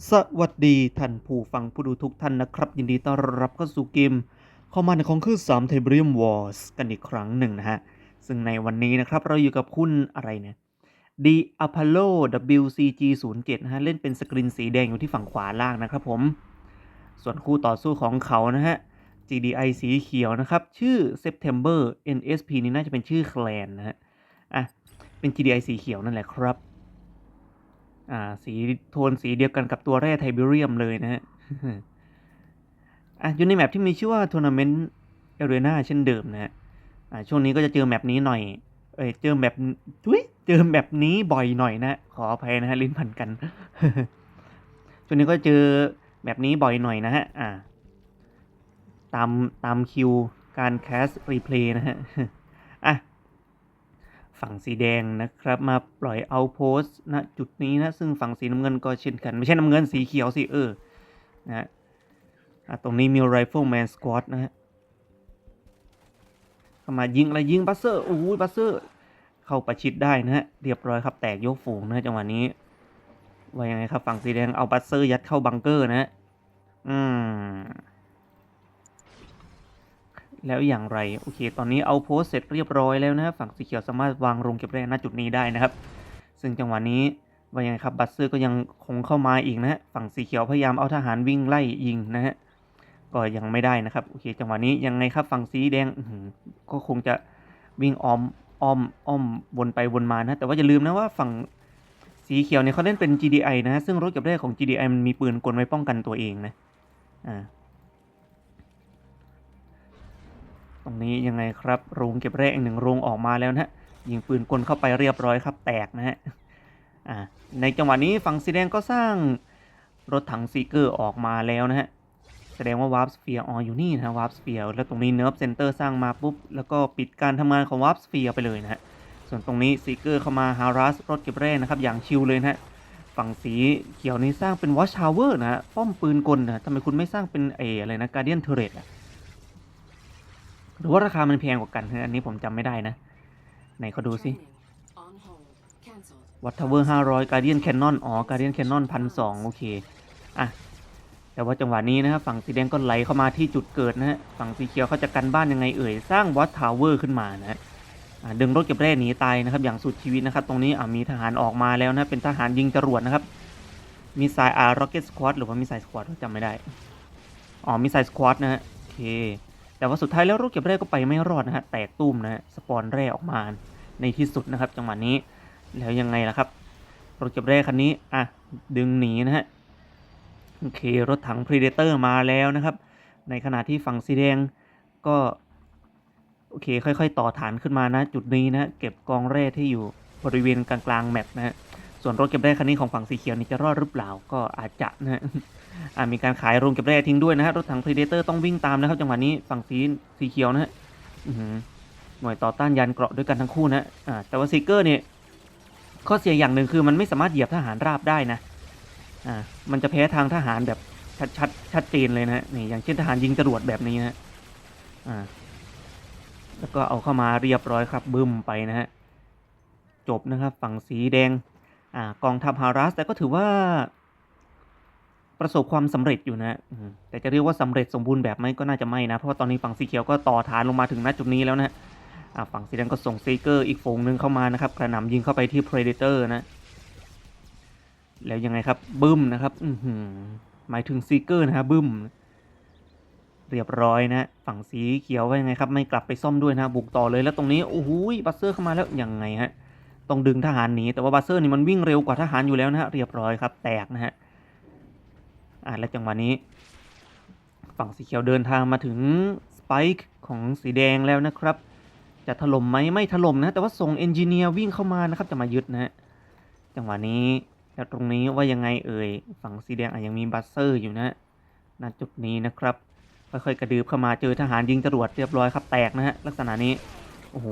สวัสดีท่านผู้ฟังผู้ดูทุกท่านนะครับ ยินดีต้อนรับเข้าสู่เกมเข้ามานของคือ3 t i b r i u m Wars กันอีกครั้งหนึ่งนะฮะ ซึ่งในวันนี้นะครับเราอยู่กับคุณอะไรเนี่ย The Apollo WCG 0 7นะฮะ เล่นเป็นสกรีนสีแดงอยู่ที่ฝั่งขวาล่างนะครับผม ส่วนคู่ต่อสู้ของเขานะฮะ GDI สีเขียวนะครับ ชื่อ September NSP นี่น่าจะเป็นชื่อแคลนนะฮะ อะ เป็น GDI สีเขียวนั่นแหละครับ อ่าสีโทนสีเดียวกันกับตัวแร่ไทเบเรียมเลยนะฮะอะอยู่ในแมปที่มีชื่อว่าทัวร์นาเมนต์เอเรนาเช่นเดิมนะฮะอ่าช่วงนี้ก็จะเจอแมปนี้หน่อย เอ้ยเจอแมปทุยเจอแมปนี้บ่อยหน่อยนะ ขออภัยนะฮะลิ้นพันกัน ช่วงนี้ก็เจอแบบนี้บ่อยหน่อยนะฮะอ่าตามตามคิวการแคสรีเพลย์นะฮะอะ ฝั่งสีแดงนะครับ มาปล่อยเอาโพสต์ณจุดนี้นะ ซึ่งฝั่งสีน้ำเงินก็เช่นกัน ไม่ใช่น้ำเงินสีเขียวสิเออนะฮะตรงนี้มี Rifleman Squad นะฮะมายิงอะไรยิงบัสเซอร์โอ้ยบัสเซอร์ เข้าประชิดได้นะฮะเรียบร้อยครับแตกยกฝูงนะจังหวะนี้ว่ายังไงครับฝั่งสีแดงเอาบัสเซอร์ยัดเข้าบังเกอร์นะฮะอืม แล้วอย่างไร โอเค ตอนนี้เอาโพสเสร็จเรียบร้อยแล้วนะครับฝั่งสีเขียวสามารถวางโรงเก็บแร่ณจุดนี้ได้นะครับ ซึ่งจังหวะนี้ว่ายังไงครับบัสเซอร์ก็ยังคงเข้ามาอีกนะฮะฝั่งสีเขียวพยายามเอาทหารวิ่งไล่ยิงนะฮะก็ยังไม่ได้นะครับโอเค จังหวะนี้ยังไงครับฝั่งสีแดงก็คงจะวิ่งอ้อมอ้อมอ้อมวนไปวนมานะแต่ว่าอย่าลืมนะว่าฝั่งสีเขียวเนี่ยเขาเล่นเป็น GDI นะฮะซึ่งรถเก็บแร่ของ GDI มันมีปืนกลไว้ป้องกันตัวเองนะอ่า ตรงนี้ยังไงครับโรงเก็บแร่อีกหนึ่งโรงออกมาแล้วนะฮะยิงปืนกลเข้าไปเรียบร้อยครับแตกนะฮะอ่าในจังหวะนี้ฝั่งสีแดงก็สร้างรถถังซีเกอร์ออกมาแล้วนะฮะแสดงว่าวาร์ปสเฟียร์อออยู่นี่นะวาร์ปสเฟียร์แล้วตรงนี้เนิร์ฟเซนเตอร์สร้างมาปุ๊บแล้วก็ปิดการทำงานของวาร์ปสเฟียร์ไปเลยนะฮะส่วนตรงนี้ซีเกอร์เข้ามาฮารัสรถเก็บแร่นะครับอย่างชิลเลยนะฮะฝั่งสีเขียวนี้สร้างเป็นวอชทาวเวอร์นะฮะป้อมปืนกลนะทำไมคุณไม่สร้างเป็นเออะไรนะการเดียนเทเรตอะ หรือว่าราคามันแพงกว่ากันอันนี้ผมจำไม่ได้นะ ไหนเขาดูสิวัตเทเวอร์ห้าร้อยการเดียนแคนนอนอ๋อการเดียนแคนนอนพันสองโอเคอะแต่ว่าจังหวะนี้นะครับฝั่งสีแดงก็ไหลเข้ามาที่จุดเกิดนะฮะฝั่งสีเขียวเขาจะกันบ้านยังไงเอ่ยสร้างวัตทาวเวอร์ขึ้นมานะฮะดึงรถเก็บแร่หนีตายนะครับ อย่างสุดชีวิตนะครับ ตรงนี้อ่ามีทหารออกมาแล้วนะเป็นทหารยิงจรวดนะครับมีสายอาร์ร็อกเก็ตสควอตหรือว่ามีสายสควอตจำไม่ได้อ๋อมีสายสควอตนะฮะโอเค แต่ว่าสุดท้ายแล้วรถเก็บแร่ก็ไปไม่รอดนะฮะแตกตุ้มนะฮะสปอนแร่ออกมาในที่สุดนะครับ จังหวะนี้แล้วยังไงล่ะครับ รถเก็บแร่คันนี้อะดึงหนีนะฮะโอเครถถัง Predator มาแล้วนะครับ ในขณะที่ฝั่งสีแดงก็โอเคค่อย ๆ ต่อฐานขึ้นมานะ จุดนี้นะเก็บกองแร่ที่อยู่บริเวณกลางๆแมปนะฮะ ส่วนรถเก็บแร่คันนี้ของฝั่งสีเขียวนี่จะรอดหรือเปล่าก็อาจจะนะฮะอ่ามีการขายโรงเก็บแร่ทิ้งด้วยนะฮะรถถัง Predator ต้องวิ่งตามนะครับจังหวะนี้ฝั่งสีสีเขียวนะฮะอื้อหือหน่วยต่อต้านยานเกราะด้วยกันทั้งคู่นะอ่าแต่ว่าซีเกอร์เนี่ยข้อเสียอย่างหนึ่งคือมันไม่สามารถเหยียบทหารราบได้นะอ่ามันจะแพ้ทางทหารแบบชัดชัดชัดเจนเลยนะฮะนี่อย่างเช่นทหารยิงจรวดแบบนี้นะฮะอ่าแล้วก็เอาเข้ามาเรียบร้อยครับบึ้มไปนะฮะจบนะครับฝั่งสีแดง กองทัพฮารัสแต่ก็ถือว่า ประสบความสำเร็จอยู่นะแต่จะเรียกว่าสำเร็จสมบูรณ์แบบไหมก็น่าจะไม่นะ เพราะว่าตอนนี้ฝั่งสีเขียวก็ต่อฐานลงมาถึงณจุดนี้แล้วนะฝั่งสีแดงก็ส่งซีเกอร์อีกฝูงหนึ่งเข้ามานะครับกระหน่ำยิงเข้าไปที่ Predator นะ แล้วยังไงครับบึ้มนะครับอือหือหมายถึงซีเกอร์นะฮะบึ้มเรียบร้อยนะฝั่งสีเขียวว่ายังไงครับ ไม่กลับไปซ่อมด้วยนะบุกต่อเลยแล้วตรงนี้โอ้โหบัสเซอร์เข้ามาแล้วยังไงฮะ ต้องดึงทหารหนีแต่ว่าบัสเซอร์นี่มันวิ่งเร็วกว่าทหารอยู่แล้วนะฮะเรียบร้อยครับ แตกนะฮะอ่าและจังหวะนี้ ฝั่งสีเขียวเดินทางมาถึงสไปค์ของสีแดงแล้วนะครับ จะถล่มไหมไม่ถล่มนะ แต่ว่าส่งเอนจิเนียร์วิ่งเข้ามานะครับ จะมายึดนะฮะจังหวะนี้แล้วตรงนี้ว่ายังไงเอ่ยฝั่งสีแดงอะยังมีบัสเซอร์อยู่นะณจุดนี้นะครับค่อยๆกระดืบเข้ามาเจอทหารยิงจรวดเรียบร้อยครับแตกนะฮะลักษณะนี้โอ้โห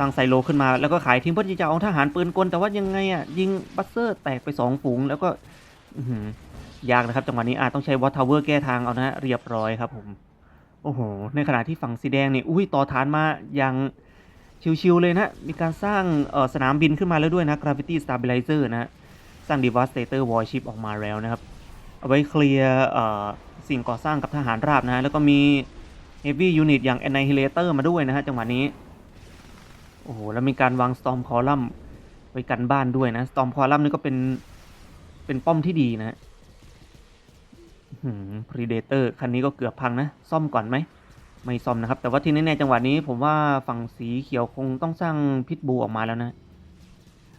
สร้างไซโลขึ้นมาแล้วก็ขายทิ้งเพื่อที่จะเอาทหารปืนกลแต่ว่ายังไงอะยิงบัสเซอร์แตกไปสองฝูงแล้วก็ยากนะครับจังหวะนี้อาจต้องใช้วอตทาวเวอร์แก้ทางเอานะเรียบร้อยครับผมโอ้โห ในขณะที่ฝั่งสีแดงนี่อุ้ยต่อฐานมาอย่างชิวๆเลยนะ มีการสร้างสนามบินขึ้นมาแล้วด้วยนะ gravity stabilizer นะ สร้าง Devastator Warship ออกมาแล้วนะครับ เอาไว้เคลียร์สิ่งก่อสร้างกับทหารราบนะฮะ แล้วก็มี Heavy Unit อย่าง Annihilator มาด้วยนะฮะ จังหวะนี้ โอ้โห แล้วมีการวาง Storm Column ไว้กันบ้านด้วยนะ Storm Column นี่ก็เป็น เป็นป้อมที่ดีนะฮะอื้อหือ Predator คันนี้ก็เกือบพังนะ ซ่อมก่อนไหม ไม่ซ่อมนะครับ แต่ว่าที่แน่ๆจังหวะนี้ ผมว่าฝั่งสีเขียวคงต้องสร้างพิษบูออกมาแล้วนะ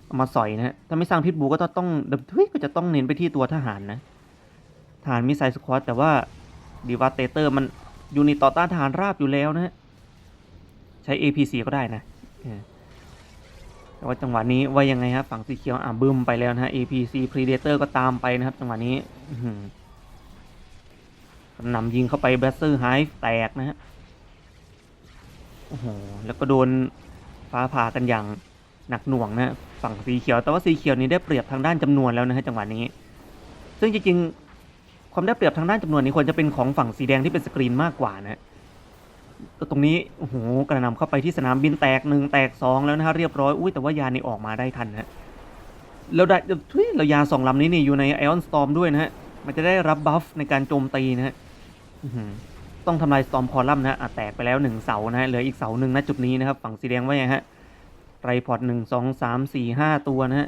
เอามาสอยนะถ้าไม่สร้างพิษบูก็ต้องเดบทุยก็จะต้องเน้นไปที่ตัวทหารนะทหารมิสไซล์สควอตแต่ว่าดีว a เตเตอร์มันยูนิตต่อต้านทหารราบอยู่แล้วนะ ใช้ APC ก็ได้นะ แต่ว่าจังหวะนี้ว่ายังไงครับฝั่งสีเขียวอะบึ้มไปแล้วนะฮะ APC Predator ก็ตามไปนะครับ จังหวะนี้อื้อหือกำนำยิงเข้าไปแบสเซอร์ไฮฟ์แตกนะฮะโอ้โหแล้วก็โดนฟ้าผ่ากันอย่างหนักหน่วงนะฝั่งสีเขียว แต่ว่าสีเขียวนี้ได้เปรียบทางด้านจำนวนแล้วนะฮะจังหวะนี้ ซึ่งจริงๆความได้เปรียบทางด้านจำนวนนี้ควรจะเป็นของฝั่งสีแดงที่เป็นสกรีนมากกว่านะฮะ ก็ตรงนี้โอ้โหกระนำเข้าไปที่สนามบินแตกหนึ่งแตกสองแล้วนะฮะเรียบร้อยอุ้ยแต่ว่ายานี่ออกมาได้ทันนะฮะแล้วได้ทุยเรายาสองลำนี้นี่อยู่ในไอออนสตอมด้วยนะฮะมันจะได้รับบัฟในการโจมตีนะฮะต้องทำลายสตอมคอลัมน์นะฮะอะแตกไปแล้วหนึ่งเสานะฮะเหลืออีกเสาหนึ่งณจุดนี้นะครับ ฝั่งสีแดงว่าไงฮะไรพอร์ตหนึ่งสองสามสี่ห้าตัวนะฮะ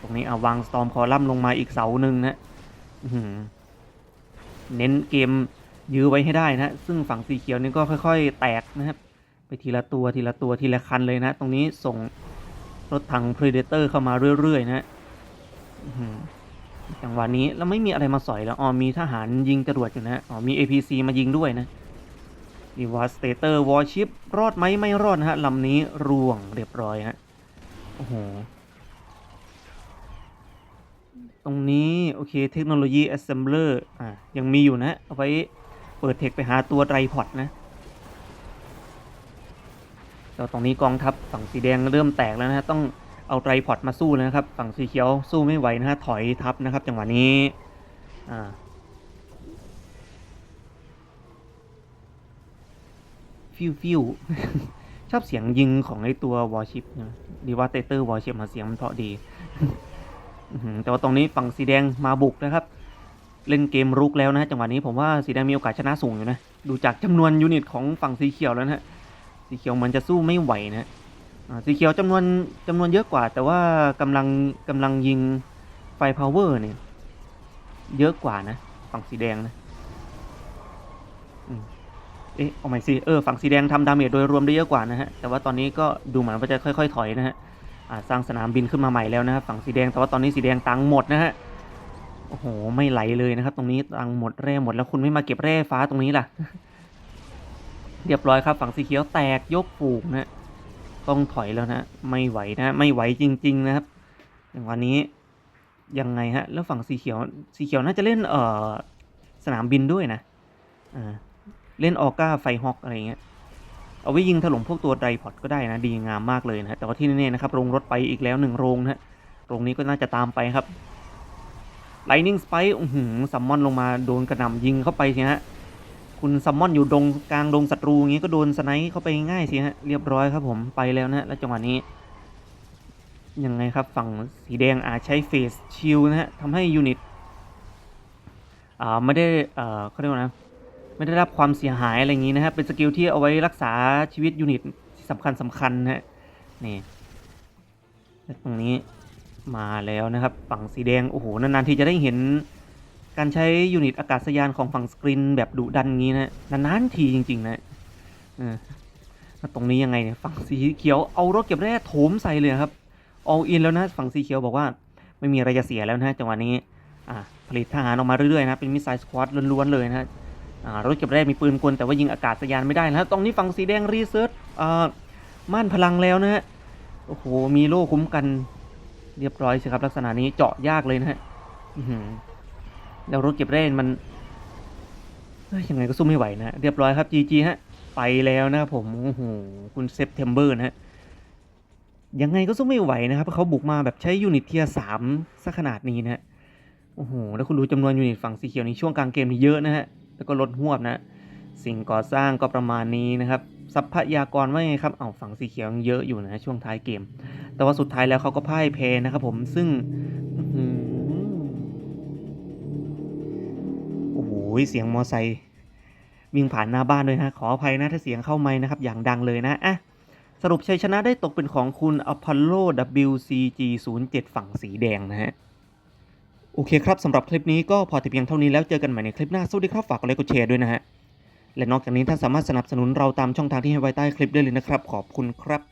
ตรงนี้เอาวางสตอมคอลัมน์ลงมาอีกเสาหนึ่งนะฮะเน้นเกม ยื้อไว้ให้ได้นะซึ่งฝั่งสีเขียวนี่ก็ค่อย ๆ แตกนะครับ ไปทีละตัวทีละตัวทีละคันเลยนะ ตรงนี้ส่งรถถัง Predator เข้ามาเรื่อย ๆ นะฮะจังหวะนี้แล้วไม่มีอะไรมาสอยแล้วอ๋อมีทหารยิงจรวดอยู่นะอ๋อมี APC มายิงด้วยนะ Devastator Warship รอดไหมไม่รอดนะฮะลำนี้ร่วงเรียบร้อยฮะโอ้โหตรงนี้ โอเค เทคโนโลยี Assembler อะยังมีอยู่นะ เอาไว้ เปิดเทคไปหาตัวไรพอดนะแล้วตรงนี้กองทัพฝั่งสีแดงเริ่มแตกแล้วนะฮะต้องเอาไรพอดมาสู้แล้วนะครับ ฝั่งสีเขียวสู้ไม่ไหวนะฮะถอยทับนะครับจังหวะนี้อ่าฟิวฟิวชอบเสียงยิงของไอตัววอร์ชิปนะดีว่าเตเตอร์วอร์ชิปมาเสียงมันเพราะดี แต่ว่าตรงนี้ฝั่งสีแดงมาบุกนะครับ เล่นเกมรุกแล้วนะฮะจังหวะนี้ผมว่าสีแดงมีโอกาสชนะสูงอยู่นะ ดูจากจำนวนยูนิตของฝั่งสีเขียวแล้วนะฮะสีเขียวมือนจะสู้ไม่ไหวนะสีเขียวจำนวนจำนวนเยอะกว่า แต่ว่ากำลังกำลังยิงไฟพาวเวอร์เนี่ยเยอะกว่านะ ฝั่งสีแดงนะเอ๊ะเอาใหม่สิเออฝั่งสีแดงทำดาเมจโดยรวมได้เยอะกว่านะฮะแต่ว่าตอนนี้ก็ดูเหมือนว่าจะค่อย ๆ ถอยนะฮะสร้างสนามบินขึ้นมาใหม่แล้วนะครับฝั่งสีแดงแต่ว่าตอนนี้สีแดงตังค์หมดนะฮะ โอ้โห ไม่ไหลเลยนะครับ ตรงนี้ตังค์หมดแร่หมดแล้วคุณไม่มาเก็บแร่ฟ้าตรงนี้ล่ะ เรียบร้อยครับ ฝั่งสีเขียวแตกยกฝูงนะต้องถอยแล้วนะ ไม่ไหวนะ ไม่ไหวจริง ๆ นะครับอย่างวันนี้ยังไงฮะ แล้วฝั่งสีเขียว สีเขียวน่าจะเล่นเอ่อสนามบินด้วยนะอ่าเล่นออก้าไฟฮอกอะไรเงี้ยเอาไว้ยิงถล่มพวกตัวไดพอดก็ได้นะ ดีงามมากเลยนะฮะแต่ว่าที่แน่ๆนะครับโรงรถไปอีกแล้วหนึ่งโรงนะฮะโรงนี้ก็น่าจะตามไปครับ Lightning Spike อื้อหือซัมมอนลงมาโดนกระหน่ำยิงเข้าไปสิฮะคุณซัมมอนอยู่ดงกลางดงศัตรูอย่างงี้ก็โดนสไนป์เข้าไปง่ายสิฮะเรียบร้อยครับผมไปแล้วนะฮะแล้วจังหวะนี้ยังไงครับฝั่งสีแดงอาจใช้เฟสชิลนะฮะทำให้ยูนิตอ่าไม่ได้เอ่อเขาเรียกว่านะไม่ได้รับความเสียหายอะไรอย่างงี้นะฮะเป็นสกิลที่เอาไว้รักษาชีวิตยูนิตที่สำคัญสำคัญนะฮะนี่ตรงนี้ มาแล้วนะครับฝั่งสีแดง โอ้โห นานๆ ทีจะได้เห็นการใช้ยูนิตอากาศยานของฝั่งสกรีนแบบดุดันงี้นะนานๆทีจริง ๆ นะเออตรงนี้ยังไงเนี่ยฝั่งสีเขียวเอารถเก็บแร่โถมใส่เลยครับ all in แล้วนะฝั่งสีเขียวบอกว่าไม่มีอะไรจะเสียแล้วนะจังหวะนี้อ่าผลิตทหารออกมาเรื่อยๆนะเป็นมิสไซล์สควอตล้วนๆเลยนะอ่ารถเก็บแร่มีปืนกลแต่ว่ายิงอากาศยานไม่ได้นะตรงนี้ฝั่งสีแดงรีเซิร์ชอ่าม่านพลังแล้วนะฮะโอ้โหมีโล่คุ้มกัน เรียบร้อยสิครับ ลักษณะนี้เจาะยากเลยนะฮะแล้วรถเก็บแร่มันยังไงก็สู้ไม่ไหวนะเรียบร้อยครับ GG ฮะ ไปแล้วนะครับผมโอ้โหคุณเซปเทมเบอร์นะฮะยังไงก็สู้ไม่ไหวนะครับเพราะเขาบุกมาแบบใช้ยูนิตเทียสามซะขนาดนี้นะฮะโอ้โหแล้วคุณดูจำนวนยูนิตฝั่งสีเขียวในช่วงกลางเกมนี่เยอะนะฮะแล้วก็ลดหวบนะ สิ่งก่อสร้างก็ประมาณนี้นะครับทรัพยากรว่าไงครับเอาฝั่งสีเขียวยังเยอะอยู่นะช่วงท้ายเกม แต่ว่าสุดท้ายแล้วเขาก็พ่ายแพ้นะครับผมซึ่งโอ้โหเสียงมอไซค์วิ่งผ่านหน้าบ้านด้วยนะขออภัยนะถ้าเสียงเข้าไม้นะครับ อย่างดังเลยนะอะสรุปชัยชนะได้ตกเป็นของคุณอพอลโล WCG 0 7ฝั่งสีแดงนะฮะ โอเคครับสำหรับคลิปนี้ก็พอแต่เพียงเท่านี้แล้วเจอกันใหม่ในคลิปหน้าสวัสดีครับฝากกดไลค์กดแชร์ด้วยนะฮะ และนอกจากนี้ท่านสามารถสนับสนุนเราตามช่องทางที่ให้ไว้ใต้คลิปได้เลยนะครับ ขอบคุณครับ